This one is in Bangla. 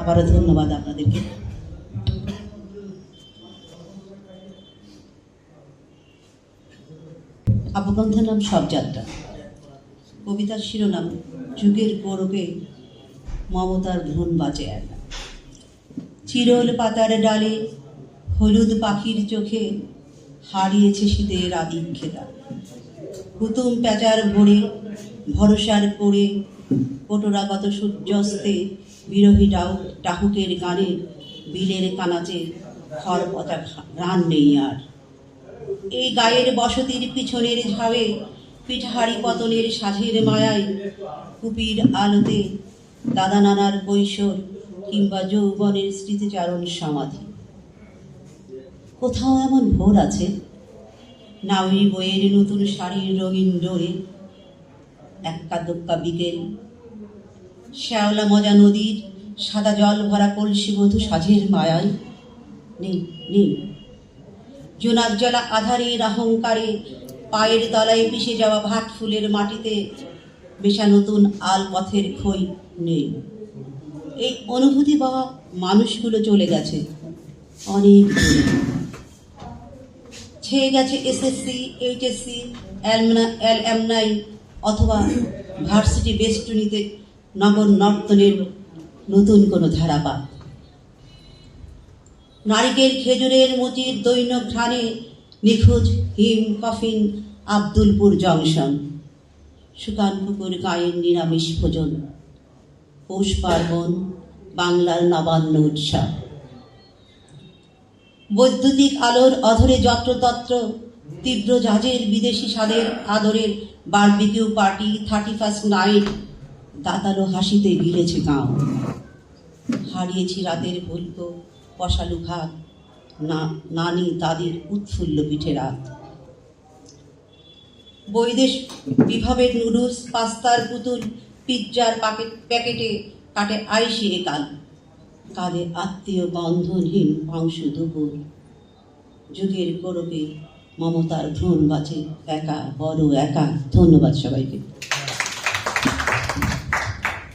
আবারও ধন্যবাদ আপনাদেরকে। কাব্যগ্রন্থের নাম সব যাত্রা কবিতার শিরোনাম, যুগের গৌরবে মমতার ভ্রূণ বাঁচে একা। চিরল পাতার ডালে হলুদ পাখির চোখে হারিয়েছে শীতের আদিক্ষেতা কুতুম প্যাচার ভরে ভরসার করে পটুরাগত সূর্যস্তে বিরোহী ডাউ টাহুকের গানে বিলের কানাচে খড় পচা নেই আর। এই গায়ের বসতির পিছনের ঝাবে পিঠাহারি পতনের সাঝের মায়ায় কুপির আলোতে দাদা নানার কৈশোর কিংবা যৌবনের স্মৃতিচারণ সমাধি। কোথাও এমন ভোর আছে? নাউরি বইয়ের নতুন শাড়ির রঙিন ডোরে এক্কা দোক্কা বিকেল। শ্যাওলা মজা নদীর, সাদা জল ভরা কলসি বধু সাঝের মায়ায়। নেই নেই জোনাক জলা আধারের অহংকারে পায়ের তলায় মিশে যাওয়া ভাত ফুলের মাটিতে মেশা নতুন আল পথের খই নেই এই অনুভূতি পাওয়া মানুষগুলো চলে গেছে। অনেক ছেয়ে গেছে এসএসসি, এইচএসসি এমনাই অথবা ভার্সিটি বেষ্টনীতে নগর নর্তনের নতুন কোনো ধারাপাত নারিকেল খেজুরের মুচির দৈন্য ঘ্রাণে নিখোঁজ হিম কফিন আব্দুলপুর জংশন। সুকান পুকুর গায়ের নিরামিষ ভোজন। পৌষ পার্বণ, বাংলার নবান্ন উৎসব। বৈদ্যুতিক আলোর অধরে যত্রতত্র তীব্র জাজের বিদেশি স্বাদের আদরের barbecue party thirty first night দাতালো হাসিতে গিলেছে গাঁও। হারিয়েছি রাতের ভুল্প পশালু ভাত, না, নানি দাদির উৎফুল্ল পিঠে রাত। বৈদেশ বিভাবের নুডলস, পাস্তার পুতুল, পিৎজার পাকেট, প্যাকেটে কাটে আইসি কাল। কাঁধে আত্মীয় বন্ধনহীন মাংস দুপুর। যুগের গৌরবে মমতার ভ্রূণ বাঁচে একা বড় একা। ধন্যবাদ সবাইকে।